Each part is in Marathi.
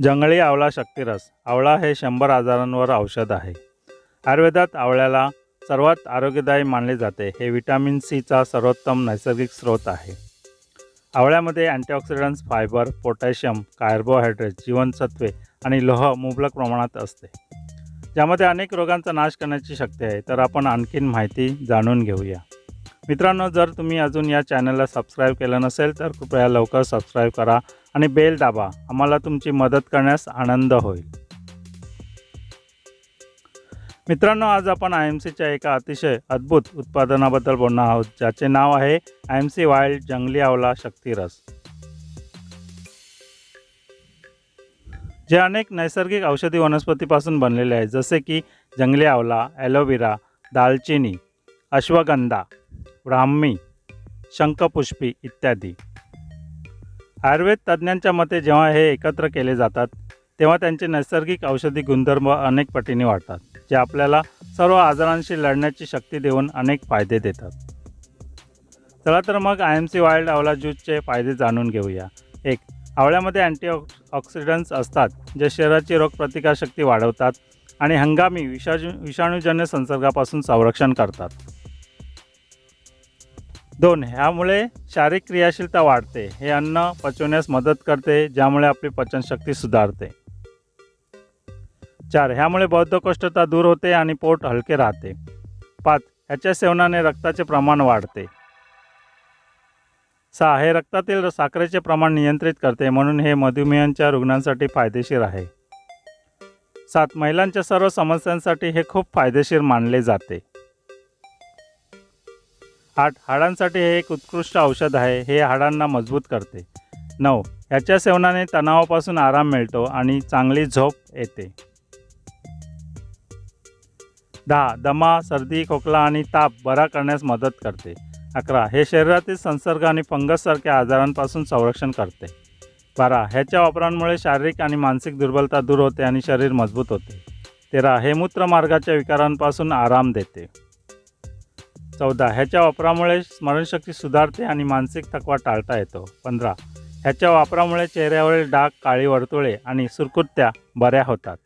जंगली आवळा शक्तिरस. आवळा हे शंभर आजारांवर औषध आहे. आयुर्वेदात आवळ्याला सर्वात आरोग्यदायी मानले जाते. हे विटॅमिन सीचा सर्वोत्तम नैसर्गिक स्रोत आहे. आवळ्यामध्ये अँटीऑक्सिडंट्स फायबर पोटॅशियम कार्बोहायड्रेट जीवनसत्वे आणि लोह मुबलक प्रमाणात असते. ज्यामध्ये अनेक रोगांचा नाश करण्याची शक्ती आहे. तर आपण आणखीन माहिती जाणून घेऊया. मित्रांनो जर तुम्ही अजून या चॅनलला सबस्क्राईब केलं नसेल तर कृपया लवकर सबस्क्राईब करा आणि बेल दाबा. आम्हाला तुमची मदत करण्यास आनंद होईल. मित्रांनो आज आपण आय एम सीच्या एका अतिशय अद्भुत उत्पादनाबद्दल बोलणार आहोत ज्याचे नाव आहे आय एम सी वाईल्ड जंगली आवला शक्तिरस जे अनेक नैसर्गिक औषधी वनस्पतीपासून बनलेले आहे जसे की जंगली आवला ॲलोवेरा दालचिनी अश्वगंधा ब्राह्मी शंखपुष्पी इत्यादी. आयुर्वेद तज्ज्ञांच्या मते जेव्हा हे एकत्र केले जातात तेव्हा त्यांचे नैसर्गिक औषधी गुणधर्म अनेक पटीने वाढतात जे आपल्याला सर्व आजारांशी लढण्याची शक्ती देऊन अनेक फायदे देतात. चला तर मग आय एम सी वाईल्ड आवला ज्यूसचे फायदे जाणून घेऊया. एक आवळ्यामध्ये अँटी ऑक्सिडंट्स असतात जे शरीराची रोगप्रतिकारशक्ती वाढवतात आणि हंगामी विषाणू विषाणूजन्य संसर्गापासून संरक्षण करतात. दोन ह्यामुळे शारीरिक क्रियाशीलता वाढते. हे अन्न पचवण्यास मदत करते ज्यामुळे आपली पचनशक्ती सुधारते. चार ह्यामुळे बौद्धकोष्ठता दूर होते आणि पोट हलके राहते. पाच ह्याच्या सेवनाने रक्ताचे प्रमाण वाढते. सहा हे रक्तातील साखरेचे प्रमाण नियंत्रित करते म्हणून हे मधुमेहांच्या रुग्णांसाठी फायदेशीर आहे. सात महिलांच्या सर्व समस्यांसाठी हे खूप फायदेशीर मानले जाते. हाड हाडांसाठी हे एक उत्कृष्ट औषध आहे. हे हाडांना मजबूत करते. नऊ. ह्याच्या सेवनाने तणावापासून आराम मिळतो आणि चांगली झोप येते. दहा. दमा सर्दी खोकला आणि ताप बरा करण्यास मदत करते. अकरा. हे शरीरातील संसर्ग आणि फंगससारख्या आजारांपासून संरक्षण करते. बारा. ह्याच्या वापरांमुळे शारीरिक आणि मानसिक दुर्बलता दूर होते आणि शरीर मजबूत होते. तेरा. हे मूत्रमार्गाच्या विकारांपासून आराम देते. चौदा. ह्याच्या वापरामुळे स्मरणशक्ती सुधारते आणि मानसिक थकवा टाळता येतो. पंधरा. ह्याच्या वापरामुळे चेहऱ्यावरील डाग काळी वर्तुळे आणि सुरकृत्या बऱ्या होतात.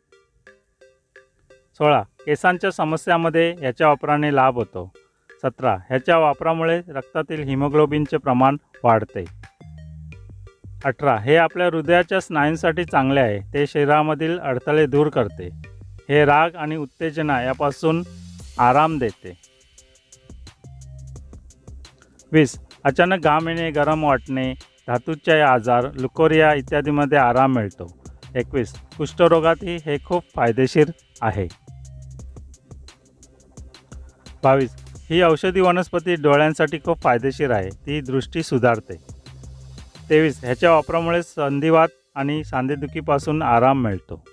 सोळा. केसांच्या समस्यामध्ये ह्याच्या वापराने लाभ होतो. सतरा. ह्याच्या वापरामुळे रक्तातील हिमोग्लोबिनचे प्रमाण वाढते. अठरा. हे आपल्या हृदयाच्या स्नायूंसाठी चांगले आहे. ते शरीरामधील अडथळे दूर करते. हे राग आणि उत्तेजना यापासून आराम देते. वीस. अचानक घाम येणे गरम वाटणे धातूचे आजार लुकोरिया इत्यादीमध्ये आराम मिळतो. एकवीस. कुष्ठरोगातही हे खूप फायदेशीर आहे. बावीस. ही औषधी वनस्पती डोळ्यांसाठी खूप फायदेशीर आहे. ती दृष्टी सुधारते. तेवीस. ह्याच्या वापरामुळे संधिवात आणि सांधेदुखीपासून आराम मिळतो.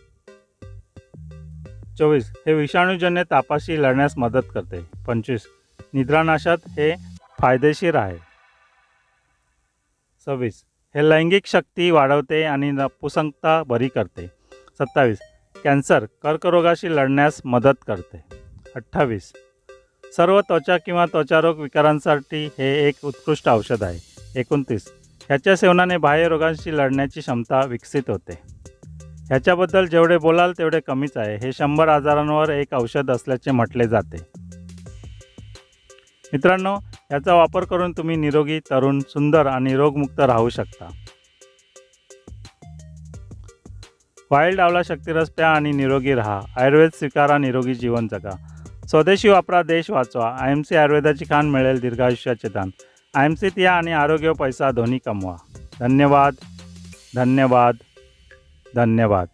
चोवीस. हे विषाणूजन्य तापाशी लढण्यास मदत करते. पंचवीस. निद्रानाशात हे फायदेशीर आहे. सव्वीस. हे लैंगिक शक्ती वाढवते आणि नपुसंकता बरी करते. सत्तावीस. कॅन्सर कर्करोगाशी लढण्यास मदत करते. अठ्ठावीस. सर्व त्वचा किंवा त्वचारोग विकारांसाठी हे एक उत्कृष्ट औषध आहे. एकोणतीस. ह्याच्या सेवनाने बाह्य रोगांशी लढण्याची क्षमता विकसित होते. ह्याच्याबद्दल जेवढे बोलाल तेवढे कमीच आहे. हे शंभर आजारांवर एक औषध असल्याचे म्हटले जाते. मित्रांनो याचा वापर करून तुम्ही निरोगी तरुण सुंदर आणि रोगमुक्त राहू शकता. वाईल्ड आवला शक्तिरस प्या आणि निरोगी राहा. आयुर्वेद स्वीकारा निरोगी जीवन जगा. स्वदेशी वापरा देश वाचवा. आय एम सी आयुर्वेदाची खाण मिळेल दीर्घायुष्याचे दान आय एम सीत या आणि आरोग्य पैसा दोन्ही कमवा. धन्यवाद. धन्यवाद. धन्यवाद.